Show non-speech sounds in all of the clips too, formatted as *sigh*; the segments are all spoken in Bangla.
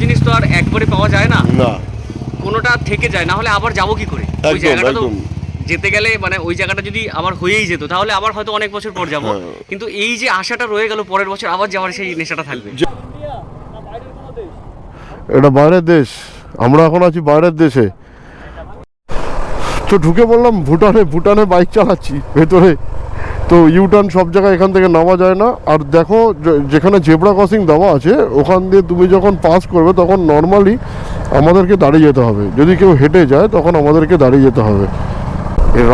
জিনিস তো আর একবারে পাওয়া যায় না। না। কোনোটা থেকে যায় না হলে আবার যাব কি করে? ওই জায়গাটা তো যেতে গেলে মানে ওই জায়গাটা যদি আবার হয়েই যেত তাহলে আবার হয়তো অনেক বছর পর যাব। হ্যাঁ। কিন্তু এই যে আশাটা রয়ে গেল পরের বছর আবার যাওয়ার সেই নেশাটা থাকবে। এটা বাইরের দেশ। আমরা এখন আছি বাইরের দেশে। তো ঢুকে পড়লাম ভুটানে ভুটানে বাইক চালাচ্ছি ভেতরে। তো ইউটার্ন সব জায়গায় এখান থেকে নামা যায় না। আর দেখো যেখানে জেব্রা ক্রসিং দেওয়া আছে, ওখান দিয়ে তুমি যখন পাস করবে, তখন নর্মালি আমাদেরকে দাঁড়িয়ে যেতে হবে। যদি কেউ হেঁটে যায়, তখন আমাদেরকে দাঁড়িয়ে যেতে হবে।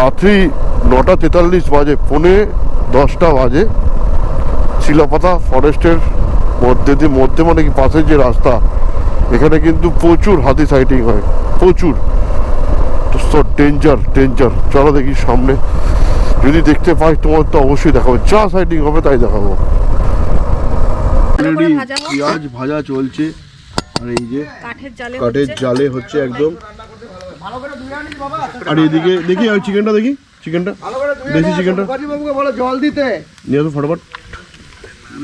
রাত্রি নটা তেতাল্লিশ বাজে, পৌনে দশটা বাজে। শিলাপাতা ফরেস্টের মধ্যে দিয়ে, মধ্যে মানে কি, পাশের যে রাস্তা, এখানে কিন্তু প্রচুর হাতি সাইটিং হয়। প্রচুর। তো ডেঞ্জার ডেঞ্জার চলো দেখি সামনে। যদি দেখতে পাই তোমার তো অবশ্যই দেখাবো। যা সাইটিং হবে তাই দেখাবো। ভাজা পেঁয়াজ ভাজা চলছে। আর এই যে কাঠের জালে হচ্ছে। একদম। আর এদিকে দেখি আর চিকেনটা দেখি চিকেনটা। দেশি চিকেনটা। বাবুকে বলো জল দিতে। নিয়ে তো ফটাফট।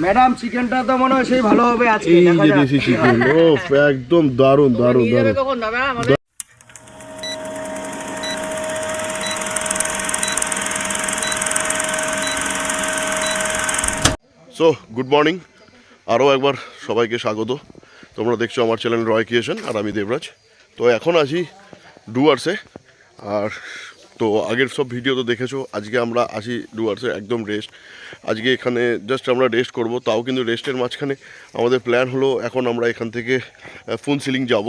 ম্যাডাম চিকেনটা তো মনে হয় সেই ভালো হবে আজকে এই যে দেশি চিকেন ও একদম দারুণ দারুণ দারুণ কখন দাদা আমাদের সো গুড মর্নিং আরও একবার সবাইকে স্বাগত। তোমরা দেখছ আমার চ্যানেল রয় ক্রিয়েশন আর আমি দেবরাজ। তো এখন আছি ডুয়ার্সে। আর তো আগের সব ভিডিও তো দেখেছ, আজকে আমরা আসি ডুয়ার্সে, একদম রেস্ট আজকে এখানে জাস্ট আমরা রেস্ট করব, তাও কিন্তু রেস্টের মাঝখানে আমাদের প্ল্যান হলো, এখন আমরা এখান থেকে ফুন সিলিং যাব।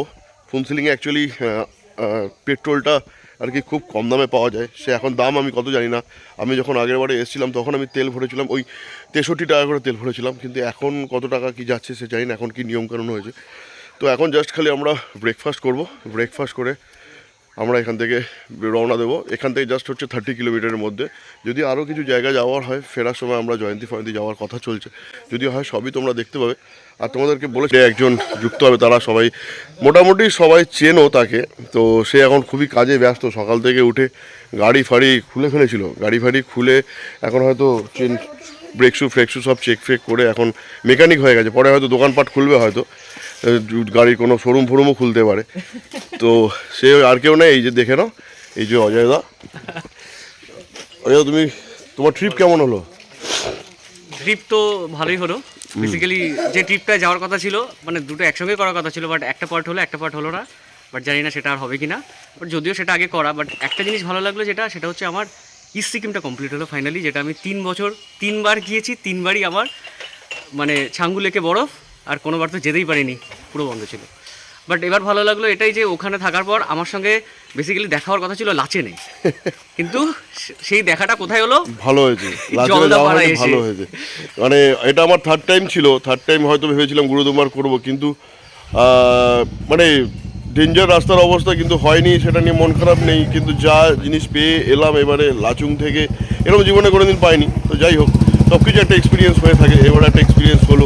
ফুন সিলিংয়ে অ্যাকচুয়ালি পেট্রোলটা আর কি খুব কম দামে পাওয়া যায়। সে এখন দাম আমি কত জানি না। আমি যখন আগের বারে এসেছিলাম, তখন আমি তেল ভরেছিলাম, ওই তেষট্টি টাকা করে তেল ভরেছিলাম। কিন্তু এখন কত টাকা কি যাচ্ছে সে জানি না, এখন কি নিয়মকানুন হয়েছে। তো এখন জাস্ট খালি আমরা ব্রেকফাস্ট করব। ব্রেকফাস্ট করে আমরা এখান থেকে রওনা দেবো। এখান থেকে জাস্ট হচ্ছে থার্টি কিলোমিটারের মধ্যে। যদি আরও কিছু জায়গা যাওয়ার হয়, ফেরার সময় আমরা জয়ন্তী ফয়ন্তী যাওয়ার কথা চলছে। যদি হয় সবই তোমরা দেখতে পাবে। আর তোমাদেরকে বলেছে একজন যুক্ত হবে, তারা সবাই, মোটামুটি সবাই চেনো তাকে। তো সে এখন খুবই কাজে ব্যস্ত। সকাল থেকে উঠে গাড়ি ফাড়ি খুলে ফেলেছিল। গাড়ি ফাড়ি খুলে এখন হয়তো চেন ব্রেক শু ফ্রেক সব চেক ফেক করে এখন মেকানিক হয়ে গেছে। পরে হয়তো দোকানপাট খুলবে হয়তো। গাড়ির কোনো শোরুম ফোরুমও খুলতে পারে। তো সে আর কেউ নেই, এই যে দেখে নাও, এই যে অজয় দা। অজয় তুমি, তোমার ট্রিপ কেমন হলো? ট্রিপ তো ভালোই হলো। বেসিক্যালি যে ট্রিপটা যাওয়ার কথা ছিল মানে দুটো একসঙ্গে করার কথা ছিল বাট একটা পার্ট হলো, একটা পার্ট হলো না। বাট জানি না সেটা আর হবে কি না বাট যদিও সেটা আগে করা বাট একটা জিনিস ভালো লাগল যেটা, সেটা হচ্ছে আমার ইস্ট সিকিমটা কমপ্লিট হলো ফাইনালি যেটা আমি তিন বছর, তিনবার গিয়েছি, তিনবারই আমার মানে ছাঙ্গু লেকে বরফ, আর কোনোবার তো যেতেই পারিনি, পুরো বন্ধ ছিল। বাট এবার ভালো লাগল এটাই যে ওখানে থাকার পর আমার সঙ্গে বেসিক্যালি দেখা হওয়ার কথা ছিল লাচে নেই। *laughs* কিন্তু সেই দেখাটা কোথায় হলো? ভালো হয়েছে। জলদাপাড়ায় যাওয়া হয়েছে, ভালো হয়েছে। মানে এটা আমার থার্ড টাইম ছিল। থার্ড টাইম হয়তো ভেবেছিলাম গুরুদুমার করব কিন্তু মানে ডেঞ্জার রাস্তার অবস্থা কিন্তু হয়নি সেটা নিয়ে মন খারাপ নেই। কিন্তু যা জিনিস পেয়ে এলাম এবারে লাচুং থেকে। এরকম জীবনে কোনোদিন পাইনি। তো যাই হোক সব কিছু একটা এক্সপিরিয়েন্স হয়ে থাকে। এবার একটা এক্সপিরিয়েন্স হলো।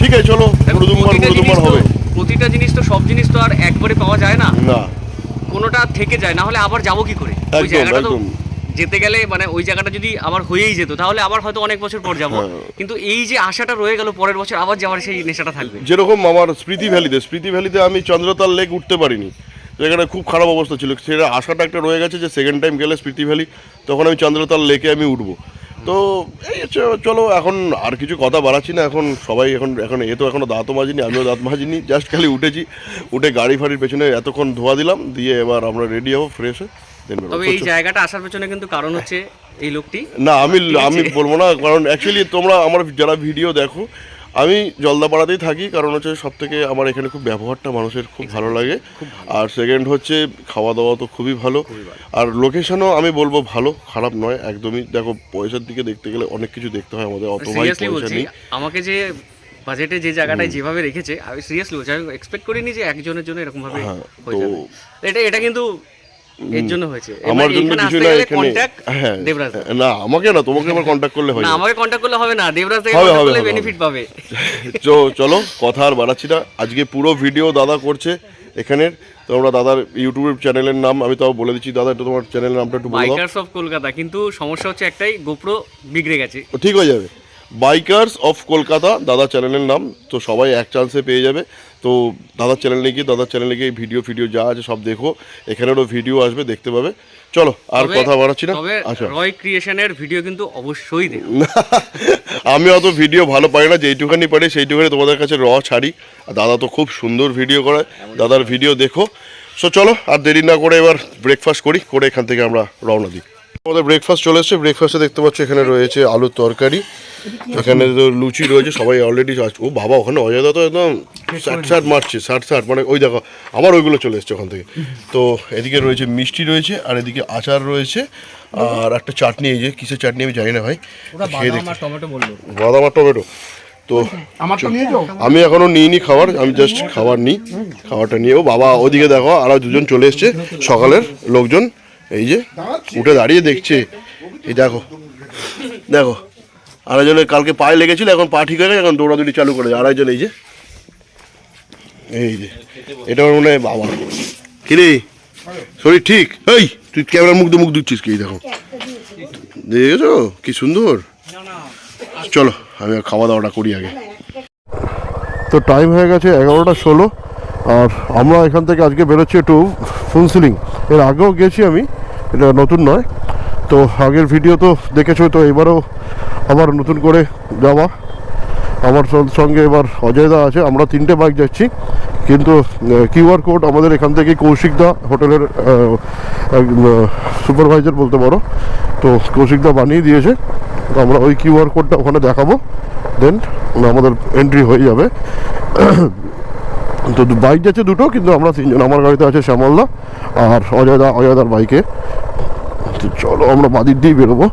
ঠিক আছে চলো গুরুদুমার গুরুদুমার হবে। প্রতিটা জিনিস তো সব জিনিস তো আর একবারে পাওয়া যায় না। না। কোনোটা থেকে যায় না হলে আবার যাব কি করে? ওই জায়গাটা তো যেতে গেলে মানে ওই জায়গাটা যদি আবার হয়েই যেত তাহলে আবার হয়তো অনেক বছর পর যাব। হ্যাঁ। কিন্তু এই যে আশাটা রয়ে গেল পরের বছর আবার যাওয়ার সেই নেশাটা থাকবে। যেরকম আমার স্মৃতি ভ্যালিতে স্মৃতি ভ্যালিতে আমি চন্দ্রতাল লেক উঠতে পারিনি। যেখানে খুব খারাপ অবস্থা ছিল। সেটা আশাটা একটা রয়ে গেছে যে সেকেন্ড টাইম গেলে স্মৃতি ভ্যালি তখন আমি চন্দ্রতাল লেকে আমি উঠবো। তো এই চলো এখন আর কিছু কথা বাড়াচ্ছি না এখন সবাই এখন এখন এ তো এখনও দাঁত মাজিনি আমিও দাঁত মাজিনি জাস্ট খালি উঠেছি উঠে গাড়ি ফাড়ির পেছনে এতক্ষণ ধোয়া দিলাম দিয়ে এবার আমরা রেডি হব ফ্রেশ হয়ে তবে এই জায়গাটা আসার পেছনে কিন্তু কারণ হচ্ছে এই লোকটি। না আমি আমি বলব না কারণ অ্যাকচুয়ালি তোমরা আমার যারা ভিডিও দেখো আমি জলদাপাড়াতেই থাকি কারণ হচ্ছে সব থেকে আমার এখানে খুব ব্যবহারটা মানুষের খুব ভালো লাগে। আর সেকেন্ড হচ্ছে খাওয়া দাওয়া তো খুবই ভালো। আর লোকেশনও আমি বলব ভালো খারাপ নয় একদমই। দেখো পয়সার দিকে দেখতে গেলে অনেক কিছু দেখতে হয় আমাদের অত ভাই পয়সা নেই। আমাকে যে বাজেটে যে জায়গাটায় যেভাবে রেখেছে আমি সিরিয়াসলি বলছি আমি এক্সপেক্ট করিনি যে একজনের জন্য এরকম ভাবে হ্যাঁ, তো- যাবে। এটা এটা কিন্তু এর জন্য হয়েছে। আমার জন্য কিছু না এখানে হ্যাঁ। দেবরাজ। না আমাকে না তোমাকে আবার কন্ট্যাক্ট করলে হয় না আমাকে কন্ট্যাক্ট করলে হবে না। দেবরাজ থেকে হবে, কন্ট্যাক্ট করলে বেনিফিট পাবে। চলো কথা আর বাড়াচ্ছি না। আজকে পুরো ভিডিও দাদা করছে এখানের। তোমরা দাদার ইউটিউব চ্যানেলের নাম আমি তাও বলে দিচ্ছি। দাদা একটু তোমার চ্যানেলের নামটা একটু বলে অফ কলকাতা কিন্তু সমস্যা হচ্ছে একটাই গোপ্রো বিগড়ে গেছে। ঠিক হয়ে যাবে। বাইকার্স অফ কলকাতা দাদা চ্যানেলের নাম তো সবাই এক চান্সে পেয়ে যাবে। তো দাদার চ্যানেলে গিয়ে দাদার চ্যানেলে গিয়ে ভিডিও ফিডিও যা আছে সব দেখো। এখানেরও ভিডিও আসবে দেখতে পাবে। চলো আর কথা বাড়াচ্ছি না। আচ্ছা। রয় ক্রিয়েশনের ভিডিও কিন্তু অবশ্যই দেখো। আমি অত ভিডিও ভালো পারি না যেইটুখানি পারি সেইটুখানি তোমাদের কাছে র ছাড়ি। আর দাদা তো খুব সুন্দর ভিডিও করে দাদার ভিডিও দেখো। সো চলো আর দেরি না করে এবার ব্রেকফাস্ট করি করে এখান থেকে আমরা রওনা দিই। আমাদের ব্রেকফাস্ট চলে এসছে। ব্রেকফাস্টে দেখতে পাচ্ছ এখানে রয়েছে আলুর তরকারি। এখানে তো লুচি রয়েছে সবাই অলরেডি ও বাবা ওখানে অজয়দা তো একদম ষাট ষাট মারছে ষাট ষাট মানে ওই দেখো আবার ওইগুলো চলে এসছে ওখান থেকে। তো এদিকে রয়েছে মিষ্টি রয়েছে আর এদিকে আচার রয়েছে আর একটা চাটনি এই যে কিসের চাটনি আমি জানি না ভাই। বাদাম আর টমেটো তো আমি এখনও নিইনি খাবার আমি জাস্ট খাবার নিই খাবারটা নিয়ে। ও বাবা ওদিকে দেখো আরও দুজন চলে এসছে সকালের লোকজন। এই যে উঠে দাঁড়িয়ে দেখছে। এই দেখো দেখো আরেকজনের কালকে পায়ে লেগেছিল এখন পা ঠিক হয়ে গেছে এখন দৌড়াদৌড়ি চালু করে আরেকজন এই যে এই যে এটা আমার মনে হয় বাবা। কিরে শরীর ঠিক? এই তুই ক্যামেরার মুখ মুখ দিচ্ছিস কি? দেখো। দেখেছ? কি সুন্দর? চলো আমি খাওয়া দাওয়াটা করি আগে। তো টাইম হয়ে গেছে এগারোটা ষোলো। আর আমরা এখান থেকে আজকে বেরোচ্ছি একটু ফুনসিলিং। এর আগেও গেছি আমি, এটা নতুন নয়। তো আগের ভিডিও তো দেখেছ, তো এবারও আবার নতুন করে যাওয়া। আমার সঙ্গে এবার অজয়দা আছে, আমরা তিনটে বাইক যাচ্ছি। কিন্তু কিউআর কোড আমাদের এখান থেকে কৌশিকদা হোটেলের সুপারভাইজার বলতে পারো। তো কৌশিকদা বানিয়ে দিয়েছে। তো আমরা ওই কিউআর কোডটা ওখানে দেখাবো। দেন আমাদের এন্ট্রি হয়ে যাবে। তো বাইক যাচ্ছে দুটো, কিন্তু আমরা তিনজন। আমার গাড়িতে আছে শ্যামলদা আর অজয়দা, অজয়দার বাইকে। তো চলো আমরা বাদিক দিয়েই বেরোবো।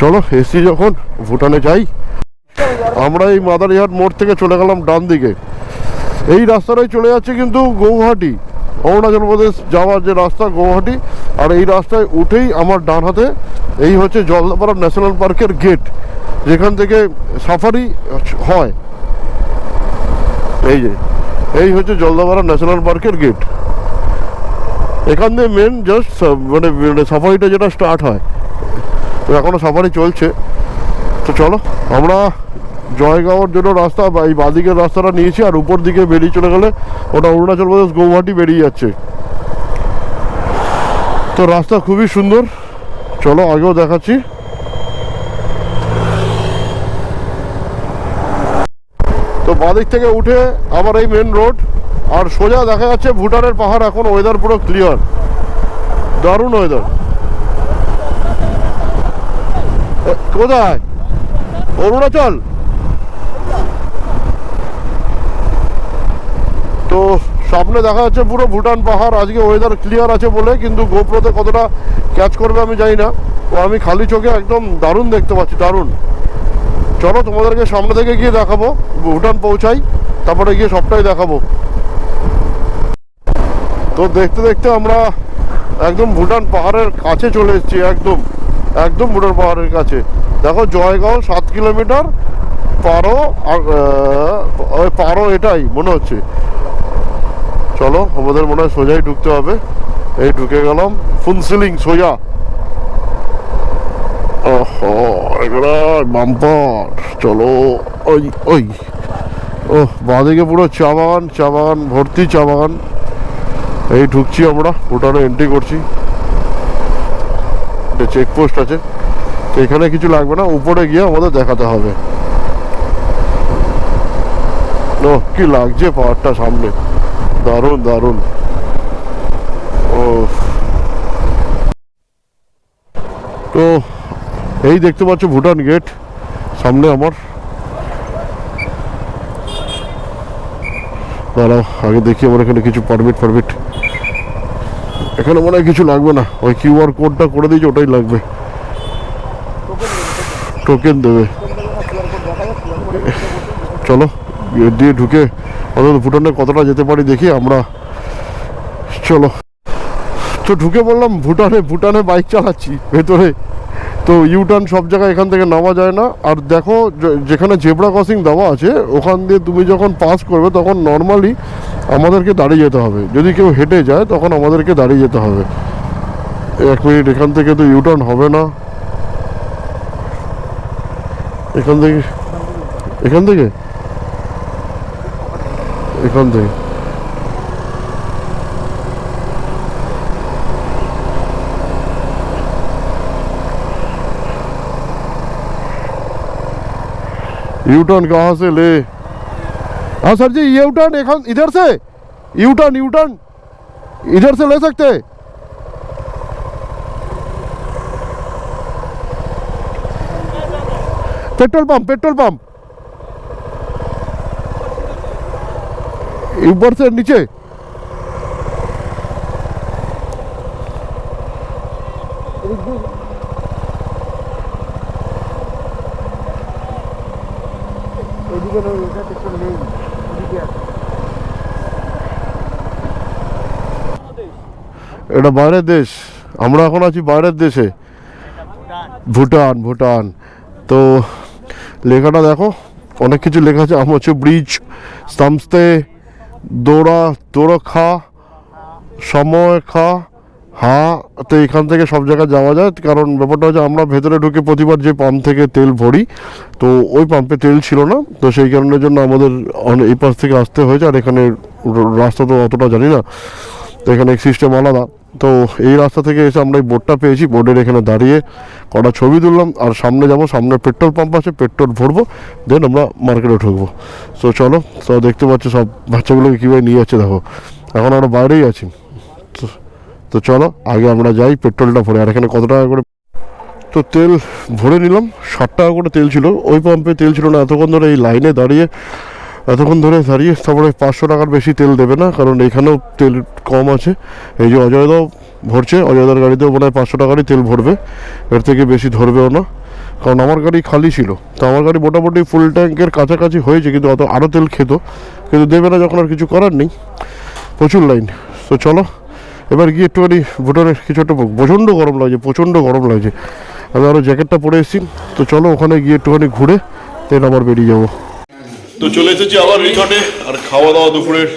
চলো, এসছি যখন, ভুটানে যাই। আমরা এই মাদারিহাট মোড় থেকে চলে গেলাম ডান দিকে। এই রাস্তাটাই চলে যাচ্ছে কিন্তু গৌহাটি। অরুণাচল প্রদেশ যাওয়ার যে রাস্তা, গৌহাটি, আর এই রাস্তায় উঠেই আমার ডান হাতে এই হচ্ছে জলদাপাড়া ন্যাশনাল পার্কের গেট। যেখান থেকে সাফারি হয়। এই যে, এই হচ্ছে জলদাপাড়া ন্যাশনাল পার্কের গেট এখান দিয়ে মেন জাস্ট মানে মানে সাফারিটা যেটা স্টার্ট হয়। তো এখনও সাফারি চলছে। তো চলো, আমরা জয়গাঁওর জন্য রাস্তা, বা এই বাদিকের রাস্তাটা নিয়েছি, আর উপর দিকে বেরিয়ে চলে গেলে ওটা অরুণাচল প্রদেশ গৌহাটি বেরিয়ে যাচ্ছে। তো রাস্তা খুবই সুন্দর। চলো, আগেও দেখাচ্ছি। বাদিক থেকে উঠে আবার এই মেন রোড আর সোজা দেখা যাচ্ছে ভুটানের পাহাড় এখন ওয়েদার পুরো ক্লিয়ার দারুণ ওয়েদার কোথায়? অরুণাচল? তো সামনে দেখা যাচ্ছে পুরো ভুটান পাহাড়, আজকে ওয়েদার ক্লিয়ার আছে বলে, কিন্তু গোপ্রোতে কতটা ক্যাচ করবে আমি জানি না। ও আমি খালি চোখে একদম দারুণ দেখতে পাচ্ছি, দারুণ। চলো তোমাদেরকে সামনে থেকে গিয়ে দেখাবো, ভুটান পৌঁছাই, তারপরে গিয়ে সবটাই দেখাবো। তো দেখতে দেখতে আমরা একদম ভুটান পাহাড়ের কাছে চলে এসেছি, একদম একদম ভুটান পাহাড়ের কাছে। দেখো জয়গাঁও সাত কিলোমিটার, পারো পারো এটাই, মনে হচ্ছে। চলো, আমাদের মনে হয় সোজাই ঢুকতে হবে। এই ঢুকে গেলাম, ফুনসিলিং, সোজা। ওহো এগুলো বাম্পার, চলো। ওই ওই। ও বাঁদিকে পুরো চা বাগান চা বাগান, ভর্তি চা বাগান। এই ঢুকছি আমরা ভুটানে এন্ট্রি করছি। একটা চেকপোস্ট আছে। তো এখানে কিছু লাগবে না, উপরে গিয়ে আমাদের দেখাতে হবে। ও, কি লাগছে পাহাড়টা সামনে। দারুণ দারুণ। ও তো এই দেখতে পাচ্ছ ভুটান গেট, সামনে আমার। দাঁড়াও, আগে দেখি আমার এখানে কিছু পারমিট পারমিট এখানে মনে হয় কিছু লাগবে না, ওই কিউআর কোডটা করে দিয়েছে, ওটাই লাগবে। টোকেন দেবে। চলো, গেট দিয়ে ঢুকে অন্তত ভুটানে কতটা যেতে পারি দেখি আমরা। চলো। তো ঢুকে বললাম, ভুটানে ভুটানে বাইক চালাচ্ছি, ভেতরে। তো ইউটার্ন সব জায়গায় এখান থেকে নামা যায় না। আর দেখো যেখানে জেব্রা ক্রসিং দেওয়া আছে, ওখান দিয়ে তুমি যখন পাস করবে, তখন নর্মালি আমাদেরকে দাঁড়িয়ে যেতে হবে। যদি কেউ হেঁটে যায়, তখন আমাদেরকে দাঁড়িয়ে যেতে হবে। এক মিনিট, এখান থেকে তো ইউটার্ন হবে না। এখান থেকে এখান থেকে? এখান থেকে? यू टर्न कहाँ से ले? हाँ सर जी, ये यू टर्न इधर से। यू टर्न यू टर्न इधर से ले सकते पेट्रोल पंप पेट्रोल पंप। ऊपर से नीचे। এটা বাইরের দেশ। আমরা এখন আছি বাইরের দেশে। ভুটান ভুটান। তো লেখাটা দেখো, অনেক কিছু লেখা আছে। আম হচ্ছে ব্রিজ সামস্তে দৌড়া, দৌড়ো খা, সময় খা। হ্যাঁ তো এখান থেকে সব জায়গায় যাওয়া যায়। কারণ ব্যাপারটা হচ্ছে আমরা ভেতরে ঢুকে প্রতিবার যে পাম্প থেকে তেল ভরি, তো ওই পাম্পে তেল ছিল না। তো সেই কারণের জন্য আমাদের এই পাশ থেকে আসতে হয়েছে। আর এখানে রাস্তা তো অতটা জানি না। তো এখানে সিস্টেম আলাদা। তো এই রাস্তা থেকে এসে আমরা এই বোর্ডটা পেয়েছি। বোর্ডের এখানে দাঁড়িয়ে কটা ছবি তুললাম। আর সামনে যাব, সামনে পেট্রোল পাম্প আছে, পেট্রোল ভরবো দেন আমরা মার্কেটে ঢুকবো। তো চলো, তো দেখতে পাচ্ছ সব বাচ্চাগুলোকে কীভাবে নিয়ে যাচ্ছে দেখো। এখন আমরা বাইরেই আছি। তো চলো, আগে আমরা যাই পেট্রোলটা ভরে, আর এখানে কত টাকা করে তো তেল ভরে নিলাম, ষাট টাকা করে তেল ছিল। ওই পাম্পে তেল ছিল না, এতক্ষণ ধরে এই লাইনে দাঁড়িয়ে, এতক্ষণ ধরে দাঁড়িয়ে, তারপরে পাঁচশো টাকার বেশি তেল দেবে না, কারণ এখানেও তেল কম আছে। এই যে অজয়দাও ভরছে, অজয়দার গাড়িতেও মনে হয় পাঁচশো টাকারই তেল ভরবে। এর থেকে বেশি ধরবেও না, কারণ আমার গাড়ি খালি ছিল। তো আমার গাড়ি মোটামুটি ফুল ট্যাঙ্কের কাছাকাছি হয়েছে, কিন্তু অত আরও তেল খেত। কিন্তু দেবে না যখন আর কিছু করার নেই। প্রচুর লাইন তো চলো এবার গিয়ে একটুখানি ভুটানের কিছু একটা প্রচণ্ড গরম লাগছে, প্রচণ্ড গরম লাগছে। আমি আরও জ্যাকেটটা পরে এসেছি। তো চলো ওখানে গিয়ে একটুখানি ঘুরে দেন আবার বেরিয়ে যাব। তো চলে এসেছি আবার রিসর্টে, আর খাওয়া দাওয়া দুপুরের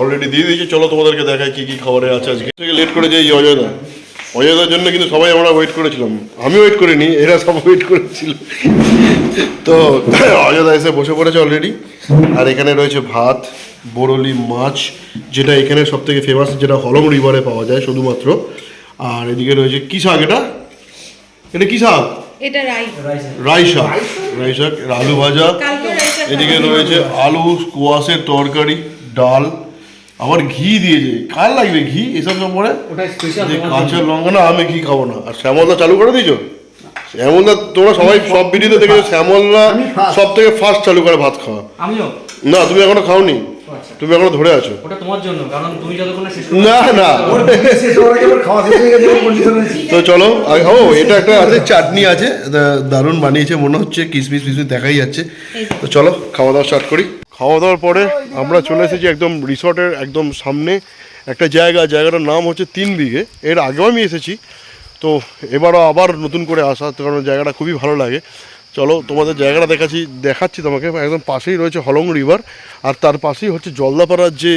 অলরেডি দিয়ে দিয়েছি। চলো তোমাদেরকে দেখাই কি কি খাবারে আছে আজকে। থেকে লেট করে যাই অজয়দা অজয়দার জন্য কিন্তু সবাই আমরা ওয়েট করেছিলাম। আমি ওয়েট করিনি, এরা সব ওয়েট করেছিল। তো অজয়দা এসে বসে পড়েছে অলরেডি আর এখানে রয়েছে ভাত বরলি মাছ যেটা এখানে সব থেকে ফেমাস যেটা হলম রিভারে পাওয়া যায় শুধুমাত্র। আর এদিকে রয়েছে কি শাক এটা? এটা কি শাক? এটা রাই। রাই শাক। রাই শাক। আলু ভাজা। এদিকে রয়েছে আলু স্কোয়াশের তরকারি ডাল। আবার ঘি দিয়েছে। কার লাগবে ঘি? এসব কাঁচা লঙ্কা না আমি ঘি খাব না। আর শ্যামলদা চালু করে দিয়েছ? শ্যামলদা তোমরা সবাই সব ভিডিওতে দেখেছ শ্যামলদা সব থেকে ফার্স্ট চালু করে ভাত খাওয়া। না তুমি এখনও খাওনি? তুমি এখনও ধরে আছো? ওটা তোমার জন্য কারণ তুমি যতক্ষণ না শেষ না তো চলো ও এটা একটা আছে চাটনি আছে দারুণ বানিয়েছে মনে হচ্ছে কিসমিস ফিসমিস দেখাই যাচ্ছে। তো চলো খাওয়া দাওয়া স্টার্ট করি। খাওয়া দাওয়ার পরে আমরা চলে এসেছি একদম রিসর্টের একদম সামনে একটা জায়গা জায়গাটার নাম হচ্ছে তিন বিঘে। এর আগেও আমি এসেছি। তো এবারও আবার নতুন করে আসা কারণ জায়গাটা খুবই ভালো লাগে। চলো, তোমাদের জায়গাটা দেখাচ্ছি দেখাচ্ছি তোমাকে। একদম পাশেই রয়েছে হলং রিভার, আর তার পাশেই হচ্ছে জলদাপাড়ার যে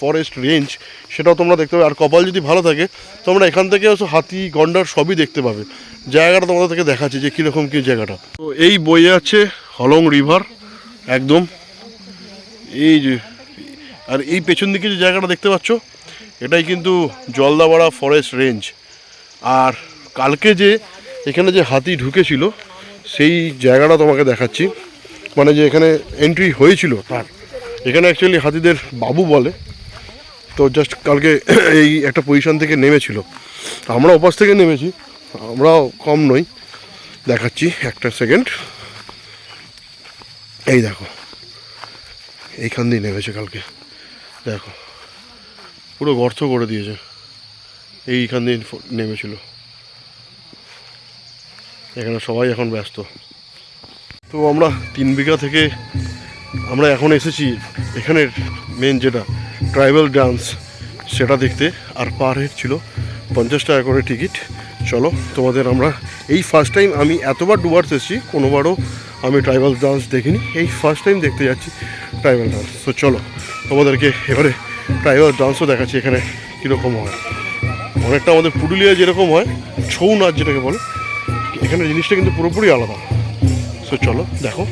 ফরেস্ট রেঞ্জ সেটাও তোমরা দেখতে পাবে। আর কপাল যদি ভালো থাকে, তোমরা এখান থেকে হাতি, গন্ডার সবই দেখতে পাবে। জায়গাটা তোমাদের থেকে দেখাচ্ছি যে কীরকম কী জায়গাটা। তো এই বয়ে আছে হলং রিভার, একদম। এই যে, আর এই পেছন দিকে যে জায়গাটা দেখতে পাচ্ছ, এটাই কিন্তু জলদাপাড়া ফরেস্ট রেঞ্জ আর কালকে যে, এখানে যে হাতি ঢুকেছিল সেই জায়গাটা তোমাকে দেখাচ্ছি। মানে যে এখানে এন্ট্রি হয়েছিল তার। এখানে অ্যাকচুয়ালি হাতিদের বাবু বলে। তো জাস্ট কালকে *coughs* এই একটা পজিশন থেকে নেমেছিল। আমরা ওপাশ থেকে নেমেছি। আমরাও কম নই। দেখাচ্ছি একটা সেকেন্ড এই দেখো। এইখান দিয়ে নেমেছে কালকে। দেখো। পুরো গর্ত করে দিয়েছে। এইখান দিয়ে নেমেছিল। এখানে সবাই এখন ব্যস্ত। তো আমরা তিন বিঘা থেকে আমরা এখন এসেছি এখানের মেন যেটা ট্রাইবাল ডান্স সেটা দেখতে। আর পার হেড ছিল পঞ্চাশ টাকা করে টিকিট চলো, তোমাদের আমরা এই ফার্স্ট টাইম আমি এতবার ডুবার্স এসেছি, কোনোবারও আমি ট্রাইবাল ডান্স দেখিনি। এই ফার্স্ট টাইম দেখতে যাচ্ছি ট্রাইবাল ডান্স তো চলো, তোমাদেরকে এবারে ট্রাইবাল ডান্সও দেখাচ্ছি এখানে কীরকম হয়। অনেকটা আমাদের পুরুলিয়ায় যেরকম হয়, ছৌ নাচ যেটাকে বলে এখানে জিনিসটা কিন্তু পুরোপুরি আলাদা। সো চলো দেখো।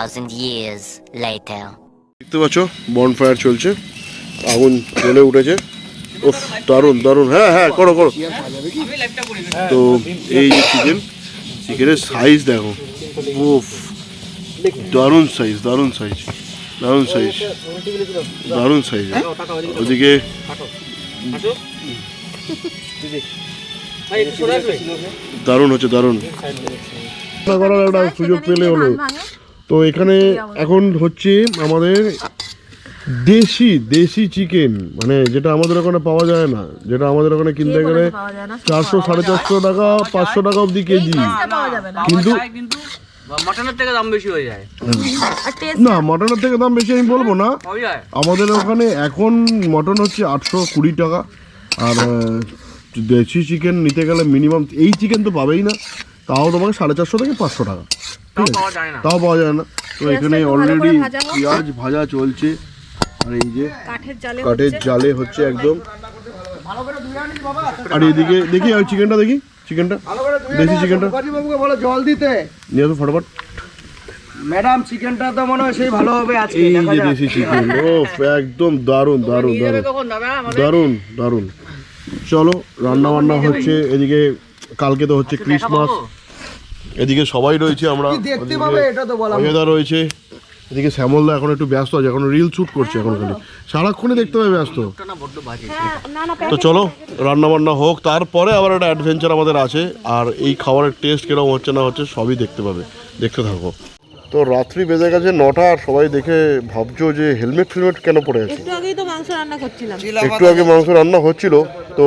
Thousand years later. দেখতে পাচ্ছ বনফায়ার চলছে। আগুন জ্বলে উঠেছে। উফ দারুণ দারুণ। হ্যাঁ হ্যাঁ করো করো। তো এই যে চিকেন চিকেনের সাইজ দেখো। উফ দারুণ সাইজ দারুণ সাইজ দারুণ সাইজ দারুণ সাইজ ওদিকে দারুণ হচ্ছে দারুণ। করার একটা সুযোগ পেলে হলো। তো এখানে এখন হচ্ছে আমাদের দেশি দেশি চিকেন মানে যেটা আমাদের ওখানে পাওয়া যায় না। যেটা আমাদের ওখানে কিনতে গেলে চারশো সাড়ে চারশো টাকা পাঁচশো টাকা অবধি কেজি। কিন্তু মাটনের থেকে দাম বেশি হয়ে যায়। না মটনের থেকে দাম বেশি আমি বলব না। আমাদের ওখানে এখন মটন হচ্ছে আটশো কুড়ি টাকা। আর দেশি চিকেন নিতে গেলে মিনিমাম এই চিকেন তো পাবেই না। তাও তোমাকে সাড়ে চারশো থেকে পাঁচশো টাকা। তাও পাওয়া যায় না। তাও পাওয়া যায় না। তো এখানে অলরেডি পেঁয়াজ ভাজা চলছে। আর এই যে কাঠের জালে হচ্ছে। একদম। আর এদিকে দেখি ওই চিকেনটা দেখি। চিকেনটা? দেশি চিকেনটা? বাবুকে বলো জল দিতে। নিয়ে তো ফটাফট। ম্যাডাম চিকেনটা তো মনে হয় সেই ভালো হবে আজকে এই যে দেশি চিকেন একদম দারুণ দারুণ দারুণ। কখন দাদা? দারুণ দারুণ। চলো রান্না বান্না হচ্ছে এদিকে কালকে তো হচ্ছে ক্রিসমাস এদিকে সবাই রয়েছে আমরা দেখতে পাবে এটা তো বলা রয়েছে এদিকে শ্যামলদা এখন একটু ব্যস্ত আছে এখন রিল শুট করছে এখন খালি সারাক্ষণই দেখতে পাবে ব্যস্ত। বাজে তো চলো রান্না বান্না হোক তারপরে আবার একটা অ্যাডভেঞ্চার আমাদের আছে আর এই খাবারের টেস্ট কীরকম হচ্ছে না হচ্ছে সবই দেখতে পাবে দেখতে থাকো। তো রাত্রি বেজে গেছে নটা আর সবাই দেখে ভাবছ যে হেলমেট ফেলমেট কেন পড়ে আছে? একটু আগেই তো মাংস রান্না করছিলাম। একটু আগে মাংস রান্না হচ্ছিল তো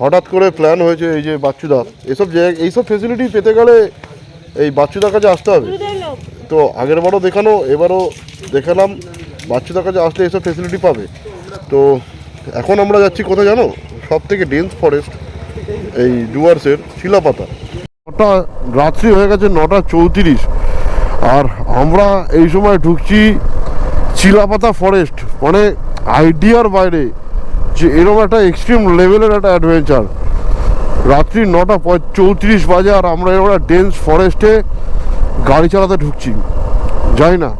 হঠাৎ করে প্ল্যান হয়েছে এই যে বাচ্চুদা এসব জায়গা এইসব ফেসিলিটি পেতে গেলে এই বাচ্চুদার কাছে আসতে হবে। তো আগের বারও দেখানো এবারও দেখালাম বাচ্চুদার কাছে আসলে এসব ফেসিলিটি পাবে। তো এখন আমরা যাচ্ছি কোথায় জানো? সব থেকে ডেন্স ফরেস্ট এই ডুয়ার্সের শিলাপাতা। নটা রাত্রি হয়ে গেছে নটা চৌত্রিশ। আর আমরা এই সময় ঢুকছি চিলাপাতা ফরেস্ট মানে আইডিয়ার বাইরে যে এরকম একটা এক্সট্রিম লেভেলের একটা অ্যাডভেঞ্চার রাত্রি নটা চৌত্রিশ বাজে আর আমরা এরকম ডেন্স ফরেস্টে গাড়ি চালাতে ঢুকছি। যাই না,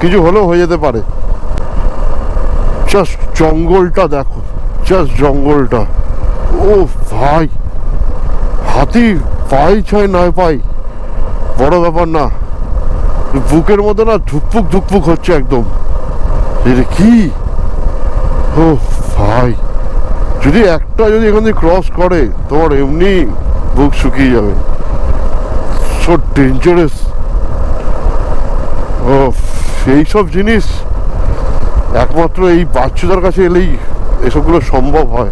কিছু হলেও হয়ে যেতে পারে। জাস্ট জঙ্গলটা দেখো জাস্ট জঙ্গলটা। ও ভাই, হাতি পাই ছয় নয় পাই। বড় ব্যাপার না, বুকের মধ্যে না ধুকপুক ধুকপুক হচ্ছে একদম। এটা কি? ও ভাই। যদি একটা যদি এখান থেকে ক্রস করে, তোমার এমনি বুক শুকিয়ে যাবে। সো ডেঞ্জারাস ও, সেই সব জিনিস একমাত্র এই বাচ্চাদের কাছে এলেই এসবগুলো সম্ভব হয়।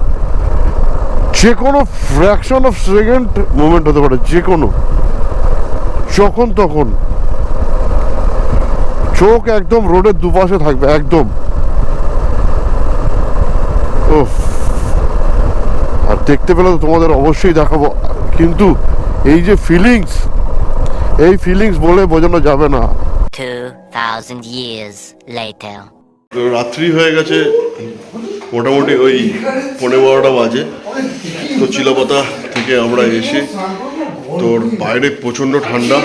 যে কোনো ফ্র্যাকশন অফ সেকেন্ড মুভমেন্ট হতে পারে যে কোনো যখন তখন। চোখ একদম রোডের দুপাশে থাকবে, একদম। উফ। দেখতে পেলে তো তোমাদের অবশ্যই দেখাবো। কিন্তু এই যে ফিলিংস এই ফিলিংস বলে বোঝানো যাবে না। Two thousand years later. তো রাত্রি হয়ে গেছে মোটামুটি ওই পনেরো বারোটা বাজে। তো চিলাপাতা থেকে আমরা এসে তোর বাইরে প্রচণ্ড ঠান্ডা।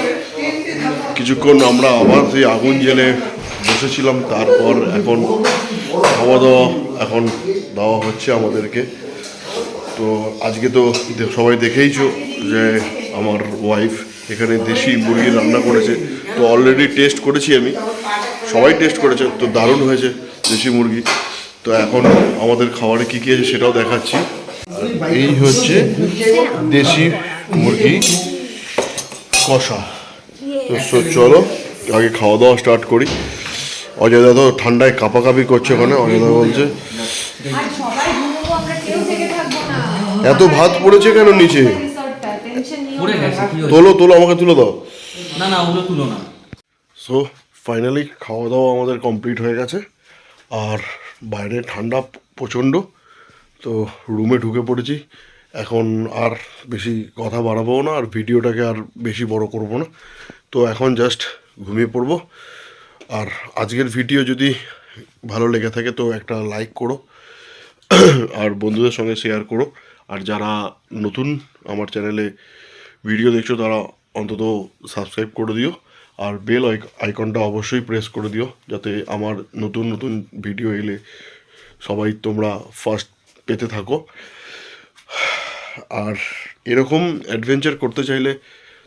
কিছুক্ষণ আমরা আবার সেই আগুন জেলে বসেছিলাম তারপর এখন খাওয়া দাওয়া এখন দেওয়া হচ্ছে আমাদেরকে। তো আজকে তো সবাই দেখেইছো যে আমার ওয়াইফ এখানে দেশি মুরগি রান্না করেছে। তো অলরেডি টেস্ট করেছি আমি। সবাই টেস্ট করেছে। তো দারুণ হয়েছে দেশি মুরগি। তো এখন আমাদের খাবারে কী কী আছে সেটাও দেখাচ্ছি। এই হচ্ছে দেশি মুরগি কষা। তো চলো, আগে খাওয়া দাওয়া স্টার্ট করি। অজয় দাদা তো ঠান্ডায় কাঁপাকাঁপি করছে ওখানে। অজয় দাদা বলছে এত ভাত পড়েছে কেন নিচে? রিসর্টটা পড়ে গেছে কি হয়েছে? তোলো তোলো আমাকে তুলে দাও। না না ওগুলো তুলো না। সো ফাইনালি খাওয়া দাওয়া আমাদের কমপ্লিট হয়ে গেছে। আর বাইরে ঠান্ডা প্রচণ্ড তো রুমে ঢুকে পড়েছি। এখন আর বেশি কথা বাড়াবো না আর ভিডিওটাকে আর বেশি বড় করব না। তো এখন জাস্ট ঘুমিয়ে পড়ব। আর আজকের ভিডিও যদি ভালো লেগে থাকে তো একটা লাইক করো। আর বন্ধুদের সঙ্গে শেয়ার করো। আর যারা নতুন আমার চ্যানেলে ভিডিও দেখছ, তারা অন্তত সাবস্ক্রাইব করে দিও। আর বেল আইকনটা অবশ্যই প্রেস করে দিও, যাতে আমার নতুন নতুন ভিডিও এলে সবাই তোমরা ফার্স্ট পেতে থাকো। আর এরকম অ্যাডভেঞ্চার করতে চাইলে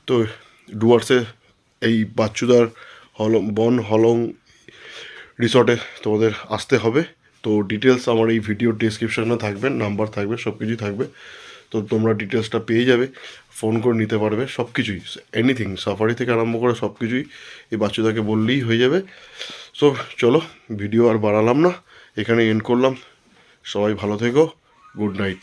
তো ডুয়ার্সে এই বাচ্চুদার হলং বন হলং রিসর্টে তোমাদের আসতে হবে। তো ডিটেলস আমার এই ভিডিওর ডিসক্রিপশানে থাকবে নাম্বার থাকবে সব কিছুই থাকবে। তো তোমরা ডিটেলসটা পেয়ে যাবে ফোন করে নিতে পারবে সব কিছুই এনিথিং সাফারি থেকে আরম্ভ করে সব কিছুই এই বাচ্চাদেরকে বললেই হয়ে যাবে। সো চলো ভিডিও আর বাড়ালাম না এখানে এন্ড করলাম। সবাই ভালো থেকো গুড নাইট